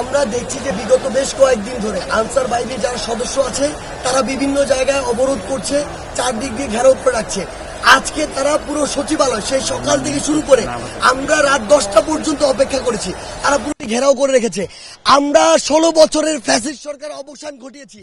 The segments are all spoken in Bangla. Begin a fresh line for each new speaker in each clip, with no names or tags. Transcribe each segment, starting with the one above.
আমরা দেখছি যে বিগত বেশ কয়েকদিন ধরে আনসার বাহিনীর যারা সদস্য আছে, তারা বিভিন্ন জায়গায় অবরোধ করছে, চারদিক দিয়ে ঘেরাও করে রাখছে। আজকে তারা পুরো সচিবালয়, সেই সকাল থেকে শুরু করে আমরা রাত দশটা পর্যন্ত অপেক্ষা করেছি। তারা পুরো ঘেরাও করে রেখেছে। আমরা ষোলো বছরের ফ্যাসিস্ট সরকার অবসান ঘটিয়েছি।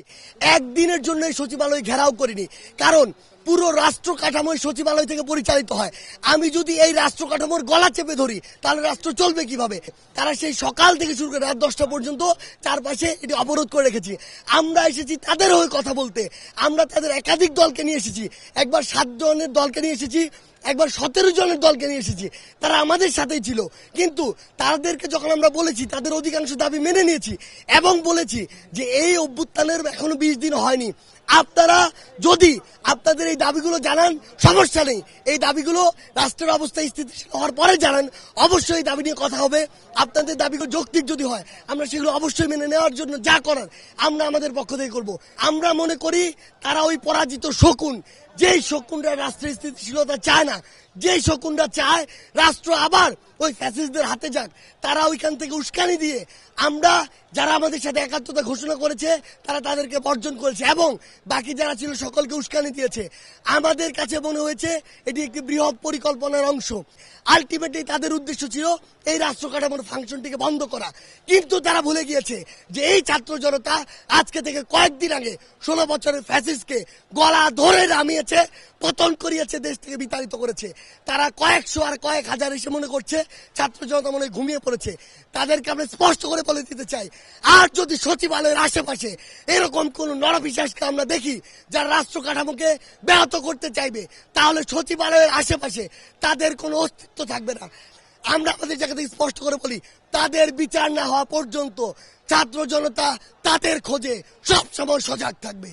একদিনের জন্য সচিবালয় ঘেরাও করিনি। কারণ পুরো রাষ্ট্র কাঠামো সচিবালয় থেকে পরিচালিত হয়। আমি যদি এই রাষ্ট্র কাঠামোর গলা চেপে ধরি, তাহলে রাষ্ট্র চলবে কীভাবে? তারা সেই সকাল থেকে শুরু করে রাত দশটা পর্যন্ত চারপাশে এটি অবরোধ করে রেখেছি। আমরা এসেছি তাদের হয়ে কথা বলতে। আমরা তাদের একাধিক দলকে নিয়ে এসেছি। একবার সাত জনের দলকে নিয়ে এসেছি, একবার সতেরো জনের দলকে নিয়ে এসেছি। তারা আমাদের সাথেই ছিল। কিন্তু তাদেরকে যখন আমরা বলেছি, তাদের অধিকাংশ দাবি মেনে নিয়েছি এবং বলেছি যে এই অভ্যুত্থানের এখনও বিশ দিন হয়নি। আপনারা যদি আপনাদের এই দাবিগুলো জানান, সমস্যা নেই। এই দাবিগুলো রাষ্ট্রের অবস্থা স্থিতিশীল হওয়ার পরে জানান। অবশ্যই এই দাবি নিয়ে কথা হবে। আপনাদের দাবিগুলো যৌক্তিক যদি হয়, আমরা সেগুলো অবশ্যই মেনে নেওয়ার জন্য যা করার আমরা আমাদের পক্ষ থেকে করব। আমরা মনে করি তারা ওই পরাজিত শকুন। যেই শকুনরা রাষ্ট্রের স্থিতিশীলতা চায় না, যেই শকুনরা চায় রাষ্ট্র আবার ওই ফ্যাসিস্টদের হাতে যাক, তারা ওইখান থেকে উস্কানি দিয়ে আমরা যারা আমাদের সাথে একাত্মতা ঘোষণা করেছে, তারা তাদেরকে বর্জন করেছে এবং বাকি যারা ছিল সকলকে উস্কানি দিয়েছে। আমাদের কাছে মনে হয়েছে এটি একটি বৃহৎ পরিকল্পনার অংশ। আলটিমেটলি তাদের উদ্দেশ্য ছিল এই রাষ্ট্র কাঠামোর ফাংশনটিকে বন্ধ করা। কিন্তু তারা ভুলে গিয়েছে যে এই ছাত্র জনতা আজকে থেকে কয়েকদিন আগে ষোলো বছরের ফ্যাসিস্টকে গলা ধরে নামিয়েছে। পতন করিয়েছে, দেশ থেকে বিতাড়িত করেছে। তারা কয়েকশো আর কয়েক হাজার এসে মনে করছে, ছাত্র জনতা মনে ঘুমিয়ে পড়েছে। তাদেরকে আমরা স্পষ্ট করে বলে দিতে চাই, আর যদি সচিবালয়ের আশেপাশে এরকম কোন নরবিশ্বাসকে আমরা দেখি, যারা রাষ্ট্র কাঠামোকে ব্যাহত করতে চাইবে, তাহলে সচিবালয়ের আশেপাশে তাদের কোনো অস্তিত্ব থাকবে না। আমরা আমাদের জায়গা থেকে স্পষ্ট করে বলি, তাদের বিচার না হওয়া পর্যন্ত ছাত্র জনতা তাদের খোঁজে সবসময় সজাগ থাকবে।